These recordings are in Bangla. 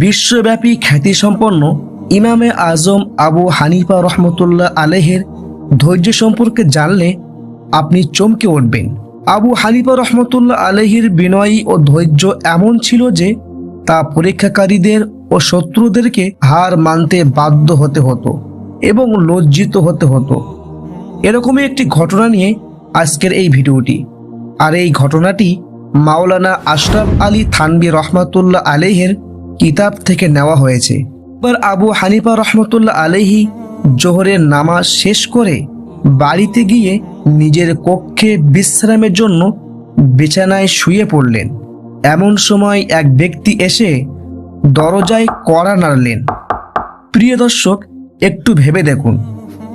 বিশ্বব্যাপী খ্যাতিসম্পন্ন ইমামে আজম আবু হানিফা রহমতুল্লাহ আলেহের ধৈর্য সম্পর্কে জানলে আপনি চমকে উঠবেন। আবু হানিফা রহমতুল্লাহ আলহির বিনয়ী ও ধৈর্য এমন ছিল যে তা পরীক্ষাকারীদের ও শত্রুদেরকে হার মানতে বাধ্য হতে হতো এবং লজ্জিত হতে হতো। এরকমই একটি ঘটনা নিয়ে আজকের এই ভিডিওটি। আর এই ঘটনাটি মাওলানা আশরাফ আলী থানবি রহমাতুল্লাহ আলেহের কিতাব থেকে নেওয়া হয়েছে। এবার আবু হানিফা রহমতুল্লাহ আলহি জোহরের নামাজ শেষ করে বাড়িতে গিয়ে নিজের কক্ষে বিশ্রামের জন্য বিছানায় শুয়ে পড়লেন। এমন সময় এক ব্যক্তি এসে দরজায় কড়া নাড়লেন। প্রিয় দর্শক, একটু ভেবে দেখুন,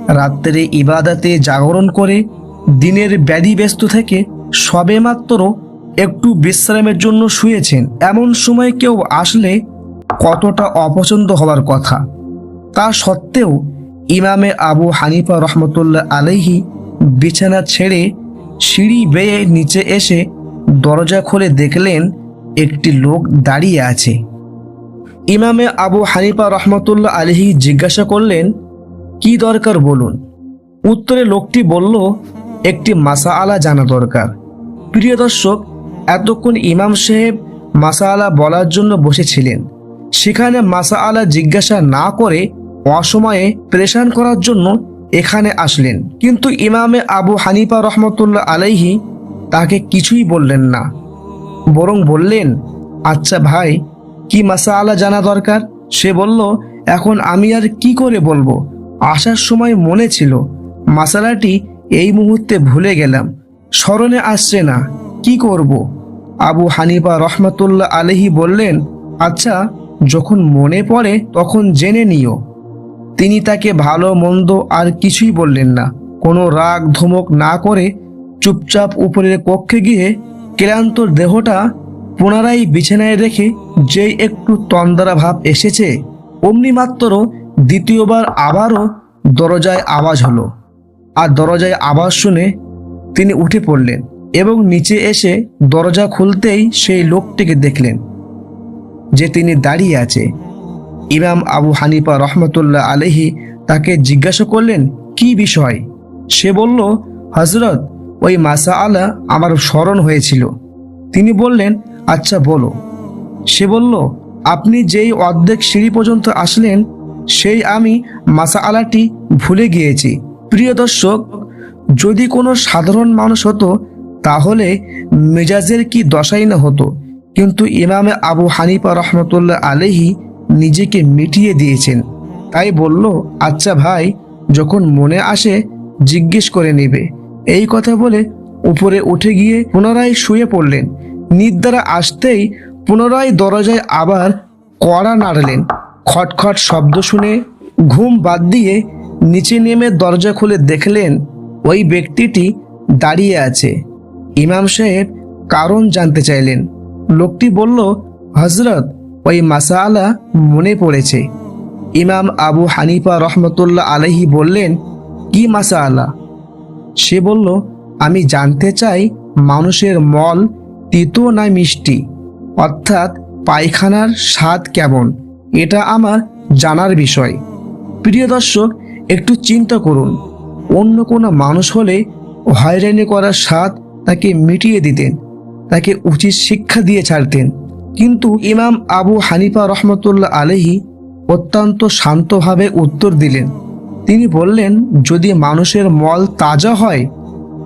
রাত্রে ইবাদাতে জাগরণ করে দিনের ব্যাধি ব্যস্ত থেকে সবেমাত্র একটু বিশ্রামের জন্য শুয়েছেন। এমন সময় কেউ আসলে কতটা অপছন্দ হওয়ার কথা। তা সত্ত্বেও ইমামে আবু হানিফা রহমতুল্লাহ আলাইহি বিছানা ছেড়ে সিঁড়ি বেয়ে নিচে এসে দরজা খুলে দেখলেন একটি লোক দাঁড়িয়ে আছে। ইমামে আবু হানিফা রহমতুল্লাহ আলহি জিজ্ঞাসা করলেন, কি দরকার বলুন? উত্তরে লোকটি বলল, একটি মাসা আলা জানা দরকার। প্রিয় দর্শক, এতক্ষণ ইমাম সাহেব মাসা আলা বলার জন্য বসেছিলেন। সেখানে মাসা আলা জিজ্ঞাসা না করে অসময়ে প্রেশান করার জন্য এখানে আসলেন। কিন্তু ইমামে আবু হানিফা রহমতুল্লাহ আলাইহি তাকে কিছুই বললেন না। বরং বললেন আচ্ছা ভাই, কি মাসালা জানা দরকার? সে বলল, এখন আমি আর কি করে বলব? আসার সময় মনে ছিল, মাসালাটি এই মুহূর্তে ভুলে গেলাম। স্মরণে আসছে না, কি করব? আবু হানিফা রহমতুল্লাহ আলহি বললেন আচ্ছা যখন মনে পড়ে তখন জেনে নিও। তিনি তাকে ভালো, মন্দ আর কিছুই বললেন না। কোনো রাগ, ধমক না করে চুপচাপ উপরের কক্ষে গিয়ে ক্লান্ত দেহটা পুনরায় বিছানায় রেখে যেই একটু তন্দারা ভাব এসেছে, অমনি মাত্র দ্বিতীয়বার আবারও দরজায় আওয়াজ হলো। আর দরজায় আওয়াজ শুনে তিনি উঠে পড়লেন এবং নিচে এসে দরজা খুলতেই সেই লোকটিকে দেখলেন। যে তিনি দাঁড়িয়ে আছে। ইমাম আবু হানিফা রহমতুল্লাহ আলহি তাকে জিজ্ঞাসা করলেন, কি বিষয়? সে বলল হজরত ওই মাসা আলা আমার স্মরণ হয়েছিল। তিনি বললেন আচ্ছা বলো। সে বলল, আপনি যেই অর্ধেক সিঁড়ি পর্যন্ত আসলেন, সেই আমি মাসা আলাটি ভুলে গিয়েছি। প্রিয় দর্শক, যদি কোনো সাধারণ মানুষ হতো, তাহলে মেজাজের কি দশাই না হতো? কিন্তু ইমামে আবু হানিফা রহমতুল্লাহ আলহি নিজেকে মিটিয়ে দিয়েছেন। তাই বলল আচ্ছা ভাই, যখন মনে আসে, জিজ্ঞেস করে নেবে। এই কথা বলে উপরে উঠে গিয়ে পুনরায় শুয়ে পড়লেন। নিদ্রা আসতেই পুনরায় দরজায় আবার কড়া নাড়লেন। খটখট শব্দ শুনে ঘুম বাদ দিয়ে নিচে নেমে দরজা খুলে দেখলেন, ওই ব্যক্তিটি দাঁড়িয়ে আছে। ইমাম সাহেব কারণ জানতে চাইলেন। লোকটি বলল হজরত ওই মাসালা মনে পড়েছে। ইমাম আবু হানিফা রহমতুল্লাহ আলহি বললেন, কি মাসালা? সে বলল, আমি জানতে চাই মানুষের মল তিতো না মিষ্টি? অর্থাৎ পায়খানার স্বাদ কেমন? এটা আমার জানার বিষয়। প্রিয় দর্শক, একটু চিন্তা করুন। অন্য কোনো মানুষ হলে হয়রানি করার স্বাদ তাকে মিটিয়ে দিতেন। তাকে উচিত শিক্ষা দিয়ে ছাড়তেন। কিন্তু ইমাম আবু হানিফা রহমতুল্লাহ আলহি অত্যন্ত শান্তভাবে উত্তর দিলেন। তিনি বললেন, যদি মানুষের মল তাজা হয়,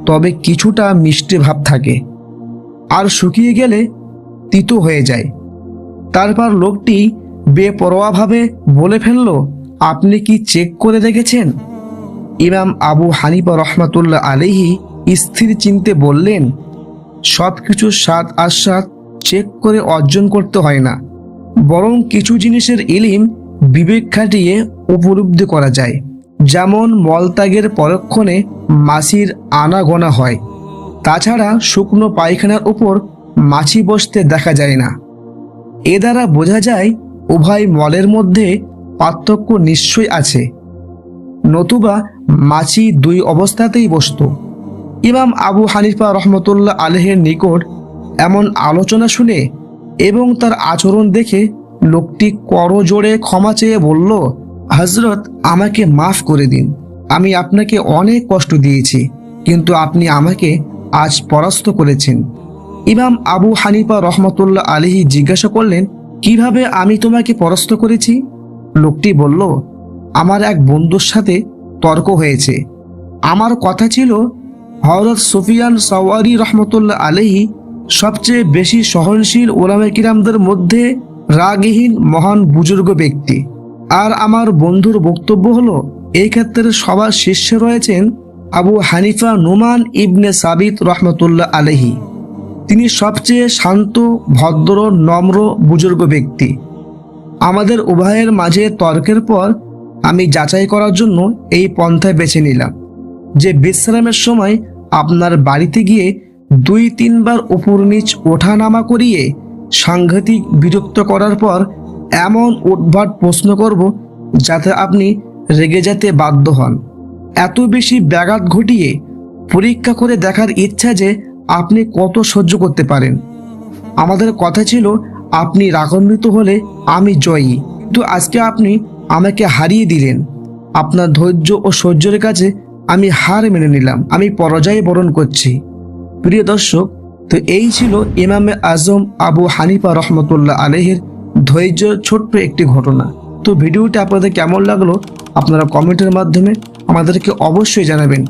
তবে কিছুটা মিষ্টি ভাব থাকে। আর শুকিয়ে গেলে তিতো হয়ে যায়। তারপর লোকটি বেপরোয়াভাবে বলে ফেলল, আপনি কি চেক করে দেখেছেন? ইমাম আবু হানিফা রহমাতুল্লাহ আলিহি স্থির চিনতে বললেন সব কিছুর স্বাদ আস্বাদ চেক করে অর্জন করতে হয় না। বরং কিছু জিনিসের ইলিম বিবেক খাটিয়ে উপলব্ধি করা যায়। যেমন মলত্যাগের পরক্ষণে মাছির আনাগোনা হয়। তাছাড়া শুকনো পায়খানার উপর মাছি বসতে দেখা যায় না। এ দ্বারা বোঝা যায়, উভয় মলের মধ্যে পার্থক্য নিশ্চয় আছে। নতুবা মাছি দুই অবস্থাতেই বসত। ইমাম আবু হানিফা রহমতুল্লাহ আলহের নিকট এমন আলোচনা শুনে এবং তার আচরণ দেখে লোকটি করজোড়ে ক্ষমা চেয়ে বলল হজরত আমাকে মাফ করে দিন। আমি আপনাকে অনেক কষ্ট দিয়েছি, কিন্তু আপনি আমাকে আজ পরাস্ত করেছেন। ইমাম আবু হানিফা রহমতুল্লাহ আলিহি জিজ্ঞাসা করলেন, কীভাবে আমি তোমাকে পরাস্ত করেছি? লোকটি বলল, আমার এক বন্ধুর সাথে তর্ক হয়েছে। আমার কথা ছিল হজরত সুফিয়ান সাওয়ারি রহমতুল্লাহ আলহি সবচেয়ে বেশি সহনশীল ওলামে কিরামদের মধ্যে রাগহীন মহান বুজুর্গ ব্যক্তি। আর আমার বন্ধুর বক্তব্য হলো, এই ক্ষেত্রে সবার শীর্ষে রয়েছেন আবু হানিফা নোমান ইবনে সাবিত রহমতুল্লাহ আলহি তিনি সবচেয়ে শান্ত, ভদ্র, নম্র বুজুর্গ ব্যক্তি। আমাদের উভয়ের মাঝে তর্কের পর আমি যাচাই করার জন্য এই পন্থায় বেছে নিলাম যে বিশ্রামের সময় আপনার বাড়িতে গিয়ে দুই তিনবার উপর নিচ ওঠানামা করিয়ে সাংঘাতিক বিরক্ত করার পর এমন উদ্ভাট প্রশ্ন করব যাতে আপনি রেগে যেতে বাধ্য হন। এত বেশি ব্যাঘাত ঘটিয়ে পরীক্ষা করে দেখার ইচ্ছা যে আপনি কত সহ্য করতে পারেন। আমাদের কথা ছিল, আপনি রাগান্বিত হলে আমি জয়ী। কিন্তু আজকে আপনি আমাকে হারিয়ে দিলেন। আপনার ধৈর্য ও সহ্যের কাছে আমি হার মেনে নিলাম, আমি পরাজয় বরণ করছি। প্রিয় দর্শক, তো এই ছিল ইমামে আজম আবু হানিফা রহমতুল্লাহ আলহের ধৈর্য ছোট্ট একটি ঘটনা। তো ভিডিওটি আপনাদের কেমন লাগল, আপনারা কমেন্টের মাধ্যমে আমাদেরকে অবশ্যই জানাবেন।